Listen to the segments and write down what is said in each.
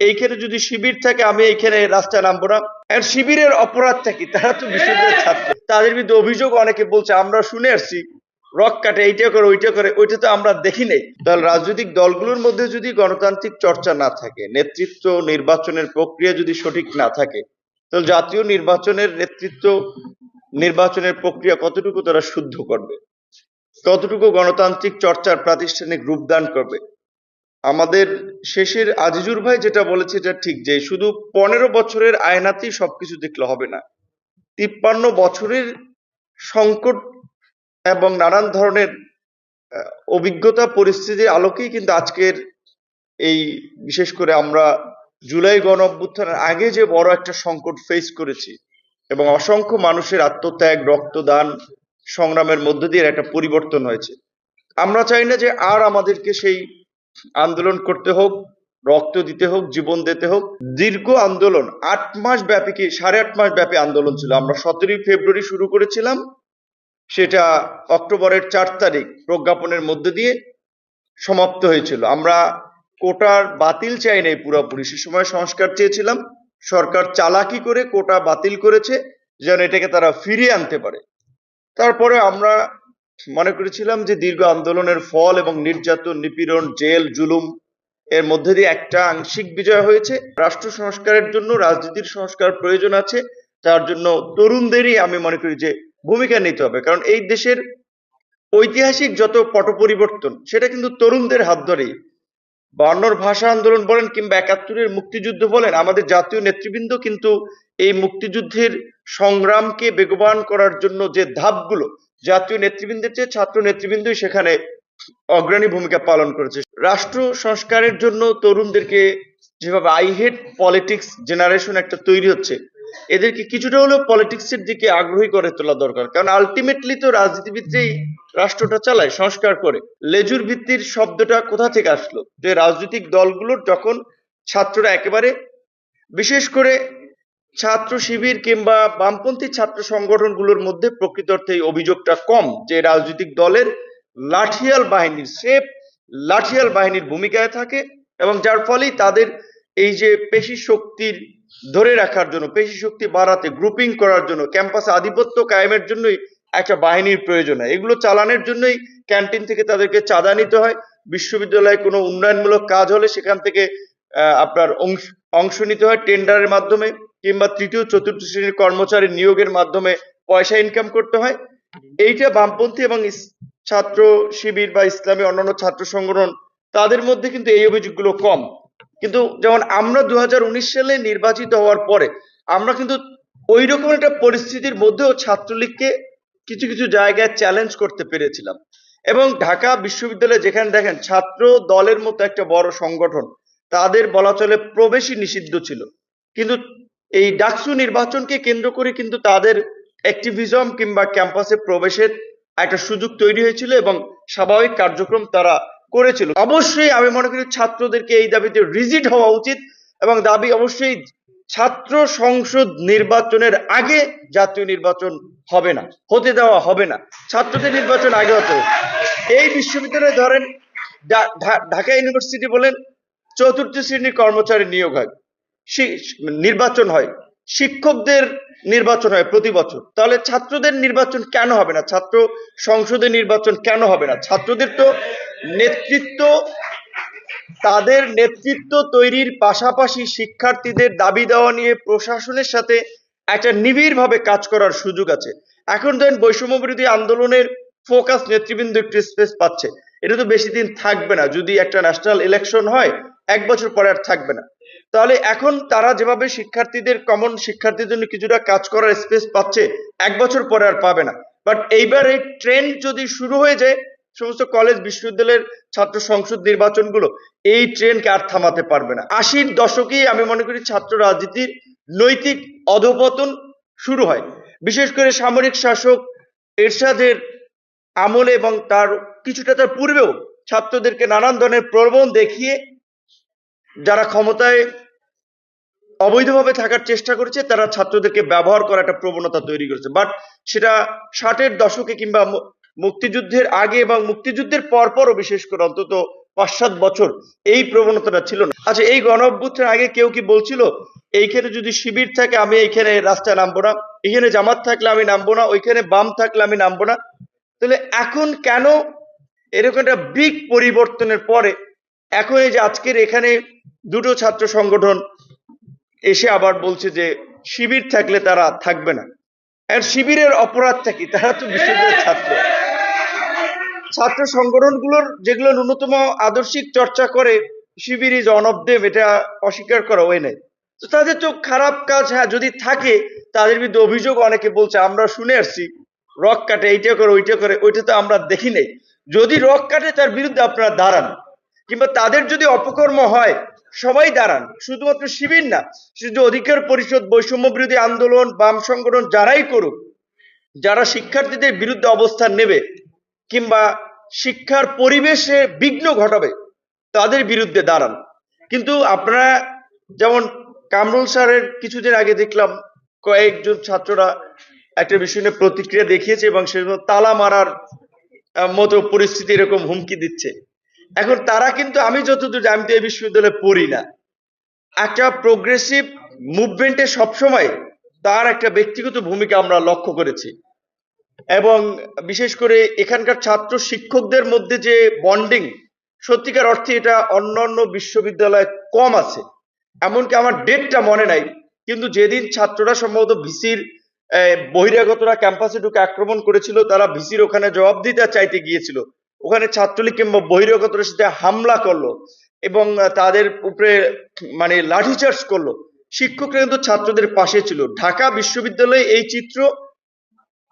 এইখানে যদি শিবির থাকে, আমি এইখানে রাস্তায় নামবো না। এখন শিবিরের অপরাধ থাকি তারা তো বিশ্ববিদ্যালয়ের ছাত্র। তাদের বিরুদ্ধে অভিযোগ অনেকে বলছে, আমরা শুনে আসছি, রক কাটে, এইটা করে, ওইটা করে, ওইটা তো আমরা দেখি নাই। তাহলে রাজনৈতিক দলগুলোর মধ্যে যদি গণতান্ত্রিক চর্চা না থাকে, নেতৃত্ব নির্বাচনের প্রক্রিয়া যদি সঠিক না থাকে, তাহলে জাতীয় নির্বাচনের নেতৃত্ব নির্বাচনের প্রক্রিয়া কতটুকু তারা শুদ্ধ করবে? কতটুকু গণতান্ত্রিক চর্চার প্রাতিষ্ঠানিক রূপদান করবে? আমাদের শেষের আজিজুর ভাই যেটা বলেছে এটা ঠিক যে শুধু পনেরো বছরের আয়নাতেই সবকিছু দেখলে হবে না। তিপ্পান্ন বছরের সংকট এবং নানান ধরনের অভিজ্ঞতা পরিস্থিতির আলোকেই কিন্তু আজকের এই বিশেষ করে আমরা জুলাই গণ অভ্যুত্থানের আগে যে বড় একটা সংকট ফেস করেছি এবং অসংখ্য মানুষের আত্মত্যাগ, রক্তদান, সংগ্রামের মধ্য দিয়ে একটা পরিবর্তন হয়েছে। আমরা চাই না যে আর আমাদেরকে সেই আন্দোলন করতে হোক, রক্ত দিতে হোক, জীবন দিতে হোক, দীর্ঘ আন্দোলন, আট মাস ব্যাপী কি, সাড়ে আট মাস ব্যাপী আন্দোলন ছিল। আমরা সতেরোই ফেব্রুয়ারি শুরু করেছিলাম। সেটা অক্টোবরের চার তারিখ প্রজ্ঞাপনের মধ্য দিয়ে সমাপ্ত হয়েছিল। আমরা কোটার বাতিল চাই নাই পুরোপুরি, সে সময় সংস্কার চেয়েছিলাম। সরকার চালাকি করে কোটা বাতিল করেছে, যেন এটাকে তারা ফিরিয়ে আনতে পারে। তারপরে আমরা মনে করেছিলাম যে দীর্ঘ আন্দোলনের ফল এবং নির্যাতন, নিপীড়ন, জেল, জুলুম, এর মধ্যে দিয়ে একটা আংশিক বিজয় হয়েছে। রাষ্ট্র সংস্কারের জন্য, রাজনীতির সংস্কার প্রয়োজন আছে। তার জন্য তরুণদেরই আমি মনে করি যে ভূমিকা নিতে হবে। কারণ এই দেশের ঐতিহাসিক যত পট পরিবর্তন সেটা কিন্তু তরুণদের হাত ধরেই। বায়ান্নর ভাষা আন্দোলন বলেন কিংবা একাত্তরের মুক্তিযুদ্ধ বলেন, আমাদের জাতীয় নেতৃবৃন্দ কিন্তু এই মুক্তিযুদ্ধের সংগ্রামকে বেগবান করার জন্য যে ধাপগুলো জাতীয় নেতৃবৃন্দের চেয়ে ছাত্র নেতৃবৃন্দই সেখানে অগ্রণী ভূমিকা পালন করেছে। রাষ্ট্র সংস্কারের জন্য তরুণদেরকে যেভাবে আই হেট পলিটিক্স জেনারেশন একটা তৈরি হচ্ছে, এদেরকে কিছুটা হলেও পলিটিক্স এর দিকে আগ্রহী করে তোলা দরকার। কারণ আলটিমেটলি তো রাজনীতিবিদরাই রাষ্ট্রটা চালায়, সংস্কার করে, লেজুর ভিত্তির শব্দটা কোথা থেকে আসলো? যে রাজনৈতিক দলগুলোর যখন ছাত্ররা একেবারে, বিশেষ করে ছাত্র শিবির কিংবা বামপন্থী ছাত্র সংগঠনগুলোর মধ্যে প্রকৃত অর্থে এই অভিযোগটা কম যে রাজনৈতিক দলের লাঠিয়াল বাহিনীর সেফ, লাঠিয়াল বাহিনীর ভূমিকায় থাকে এবং যার ফলেই তাদের এই যে পেশি শক্তির ধরে রাখার জন্য, পেশি শক্তি বাড়াতে গ্রুপিং করার জন্য, ক্যাম্পাসে আধিপত্য কায়েমের জন্যই একটা বাহিনীর প্রয়োজন হয়। এগুলো চালানোর জন্যই ক্যান্টিন থেকে তাদেরকে চাঁদা নিতে হয়। বিশ্ববিদ্যালয়ে কোনো উন্নয়নমূলক কাজ হলে সেখান থেকে আপনার অংশ অংশ নিতে হয় টেন্ডারের মাধ্যমে। কিংবা তৃতীয়, চতুর্থ শ্রেণির কর্মচারী নিয়োগের মাধ্যমে পয়সা ইনকাম করতে হয়। এইটা বামপন্থী এবং ছাত্র শিবির বা ইসলামী অন্যান্য ছাত্র সংগঠন, তাদের মধ্যে কিন্তু এই অভিযোগগুলো কম। কিন্তু যেমন আমরা দু সালে নির্বাচিত হওয়ার পরে, আমরা কিন্তু ওই রকম একটা পরিস্থিতির মধ্যেও ছাত্রলীগকে কিছু কিছু জায়গায় চ্যালেঞ্জ করতে পেরেছিলাম। এবং ঢাকা বিশ্ববিদ্যালয়ে যেখানে দেখেন, ছাত্র দলের মতো একটা বড় সংগঠন, তাদের বলা চলে প্রবেশই নিষিদ্ধ ছিল। কিন্তু এই ডাকসু নির্বাচনকে কেন্দ্র করে কিন্তু তাদের অ্যাক্টিভিজম কিংবা ক্যাম্পাসে প্রবেশের একটা সুযোগ তৈরি হয়েছিল এবং স্বাভাবিক কার্যক্রম তারা করেছিল। অবশ্যই আমি মনে করি ছাত্রদেরকে এই দাবিতে রিজিট হওয়া উচিত এবং দাবি অবশ্যই ছাত্র সংসদ নির্বাচনের আগে জাতীয় নির্বাচন হবে না, হতে দেওয়া হবে না। ছাত্রদের নির্বাচন আগে হতে এই বিশ্ববিদ্যালয়ে ধরেন ঢাকা ইউনিভার্সিটি বলেন চতুর্থ শ্রেণির কর্মচারী নিয়োগ হয়। নির্বাচন হয়। শিক্ষকদের নির্বাচন হয় প্রতি বছর। তাহলে ছাত্রদের নির্বাচন কেন হবে না? ছাত্র সংসদের নির্বাচন কেন হবে না? ছাত্রদের তো নেতৃত্ব, তাদের নেতৃত্ব তৈরির পাশাপাশি শিক্ষার্থীদের দাবি দেওয়া নিয়ে প্রশাসনের সাথে একটা নিবিড়ভাবে কাজ করার সুযোগ আছে। এখন ধরেন বৈষম্য বিরোধী আন্দোলনের ফোকাস নেতৃবৃন্দ একটু স্পেস পাচ্ছে। এটা তো বেশি দিন থাকবে না। যদি একটা ন্যাশনাল ইলেকশন হয়, এক বছর পরে আর থাকবে না। তাহলে এখন তারা যেভাবে শিক্ষার্থীদের কমন শিক্ষার্থীদের জন্য কিছুটা কাজ করার স্পেস পাচ্ছে, এক বছর পরে আর পাবে না। বাট এইবার এই ট্রেন্ড যদি শুরু হয়ে যায়, সমস্ত কলেজ বিশ্ববিদ্যালয়ের ছাত্র সংসদ নির্বাচনগুলো, এই ট্রেনকে আর থামাতে পারবে না। আশির দশকেই আমি মনে করি ছাত্র রাজনীতির নৈতিক অধপতন শুরু হয়। বিশেষ করে সামরিক শাসক এরশাদের আমলে এবং তার কিছুটা তার পূর্বেও ছাত্রদেরকে নানান ধরনের প্রলোভন দেখিয়ে যারা ক্ষমতায় অবৈধভাবে থাকার চেষ্টা করেছে, তারা ছাত্রদেরকে ব্যবহার করার একটা প্রবণতা তৈরি করেছে। বাট সেটা ষাটের দশকে কিংবা মুক্তিযুদ্ধের আগে এবং মুক্তিযুদ্ধের পরপরও বিশেষ করে অন্তত পাঁচ সাত বছর এই প্রবণতাটা ছিল না। আচ্ছা এই গণ আগে কেউ কি বলছিল, এইখানে যদি শিবির থাকে, আমি এইখানে রাস্তায় নামবো না। এখানে জামাত থাকলে আমি নামবো না। ওইখানে বাম থাকলে আমি নামবো না। তাহলে এখন কেন এরকম একটা বিগ পরিবর্তনের পরে এখন এই যে আজকের এখানে দুটো ছাত্র সংগঠন এসে আবার বলছে যে শিবির থাকলে তারা থাকবে না। আর শিবিরের অপরাধটা কি? তারা তো বিশ্ববিদ্যালয়ের ছাত্র। ছাত্র সংগঠনগুলোর যেগুলো ন্যূনতম আদর্শিক চর্চা করে, Shibir is one of them এটা অস্বীকার করা হয় নাই। তো তাদের তো খারাপ কাজ হ্যাঁ যদি থাকে, তাদের বিরুদ্ধে অভিযোগ অনেকে বলছে, আমরা শুনে আসছি, রক কাটে, এইটা করে, ওইটা করে, ওইটা তো আমরা দেখি নাই। যদি রক কাটে, তার বিরুদ্ধে আপনারা দাঁড়ান। কিংবা তাদের যদি অপকর্ম হয়, সবাই দাঁড়ান। শুধুমাত্র শিবির না, শুধু অধিকার পরিষদ, বৈষম্য বিরোধী আন্দোলন, বাম সংগঠন যারাই করুক, যারা শিক্ষার্থীদের বিরুদ্ধে অবস্থান নেবে কিংবা শিক্ষার পরিবেশে বিঘ্ন ঘটাবে, তাদের বিরুদ্ধে দাঁড়ান। কিন্তু আপনারা যেমন কামরুল স্যারের কিছুদিন আগে দেখলাম, কয়েকজন ছাত্ররা একটা বিষয় নিয়ে প্রতিক্রিয়া দেখিয়েছে এবং সে তালা মারার মতো পরিস্থিতি এরকম হুমকি দিচ্ছে। এখন তারা কিন্তু, আমি যতদূর আমি তো এই বিশ্ববিদ্যালয়ে পড়ি না। একটা প্রোগ্রেসিভ মুভমেন্টে সবসময় তার একটা ব্যক্তিগত ভূমিকা আমরা লক্ষ্য করেছি। এবং বিশেষ করে এখানকার ছাত্র শিক্ষকদের মধ্যে যে বন্ডিং সত্যিকার অর্থে এটা অন্যান্য বিশ্ববিদ্যালয়ে কম আছে। এমনকি আমার ডেটটা মনে নাই, কিন্তু যেদিন ছাত্ররা সম্ভবত ভিসির বহিরাগতরা ক্যাম্পাসে ঢুকে আক্রমণ করেছিল, তারা ভিসির ওখানে জবাব দিতে চাইতে গিয়েছিল। ওখানে ছাত্রলীগ কিংবা বহিরাগতরা সাথে হামলা করল এবং তাদের উপরে মানে লাঠিচার্জ করল। শিক্ষকরা কিন্তু ছাত্রদের পাশে ছিল। ঢাকা বিশ্ববিদ্যালয়ে এই চিত্র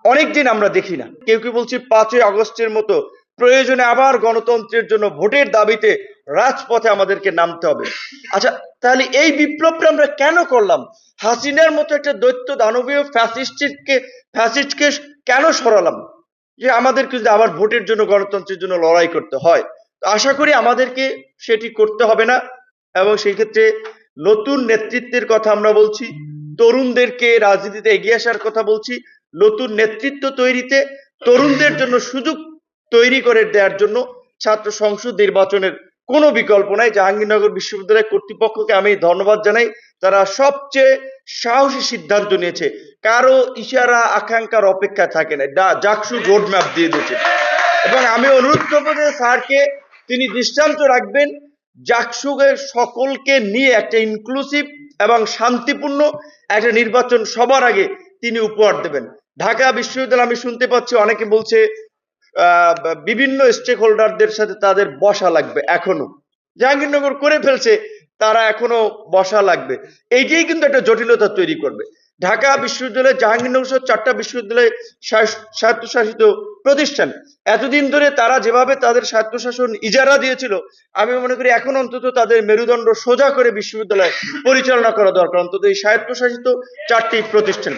অনেকদিন আমরা দেখি না। কেউ কেউ বলছে পাঁচই আগস্টের মতো প্রয়োজনে আবার গণতন্ত্রের জন্য ভোটের দাবিতে রাজপথে আমাদেরকে নামতে হবে। আচ্ছা তাহলে এই বিপ্লবটা আমরা কেন করলাম? হাসিনার মতো একটা দৈত্য দানবীয় ফ্যাসিস্টকে ফ্যাসিস্টকে কেন সরালাম? যে আমাদেরকে যদি আবার ভোটের জন্য গণতন্ত্রের জন্য লড়াই করতে হয়, তো আশা করি আমাদেরকে সেটি করতে হবে না। এবং সেই ক্ষেত্রে নতুন নেতৃত্বের কথা আমরা বলছি, তরুণদেরকে রাজনীতিতে এগিয়ে আসার কথা বলছি, নতুন নেতৃত্ব তৈরিতে তরুণদের জন্য সুযোগ তৈরি করে দেওয়ার জন্য ছাত্র সংসদ নির্বাচনের কোনো বিকল্প নাই। জাহাঙ্গীরনগর বিশ্ববিদ্যালয় কর্তৃপক্ষকে আমি ধন্যবাদ জানাই। তারা সবচেয়ে সাহসী সিদ্ধান্ত নিয়েছে। কারও ইশারা, আকাঙ্ক্ষার অপেক্ষা থাকে না। জাকসু রোড ম্যাপ দিয়ে দিয়েছে। এবং আমি অনুরোধ করব যে স্যারকে তিনি দৃষ্টান্ত রাখবেন। জাকসুগের সকলকে নিয়ে একটা ইনক্লুসিভ এবং শান্তিপূর্ণ একটা নির্বাচন সবার আগে তিনি উপহার দেবেন। ঢাকা বিশ্ববিদ্যালয়, আমি শুনতে পাচ্ছি অনেকে বলছে বিভিন্ন স্টেক হোল্ডারদের সাথে তাদের বসা লাগবে এখনও। জাহাঙ্গীরনগর করে ফেলছে, তারা এখনও বসা লাগবে। এইটাই কিন্তু একটা জটিলতা তৈরি করবে। ঢাকা বিশ্ববিদ্যালয় জাহাঙ্গীরনগর সহ চারটা বিশ্ববিদ্যালয় স্বায়ত্তশাসিত প্রতিষ্ঠান। এতদিন ধরে তারা যেভাবে তাদের স্বায়ত্তশাসন ইজারা দিয়েছিল, আমি মনে করি এখন অন্তত তাদের মেরুদণ্ড সোজা করে বিশ্ববিদ্যালয় পরিচালনা করা দরকার। অন্তত এই স্বায়ত্তশাসিত চারটি প্রতিষ্ঠান।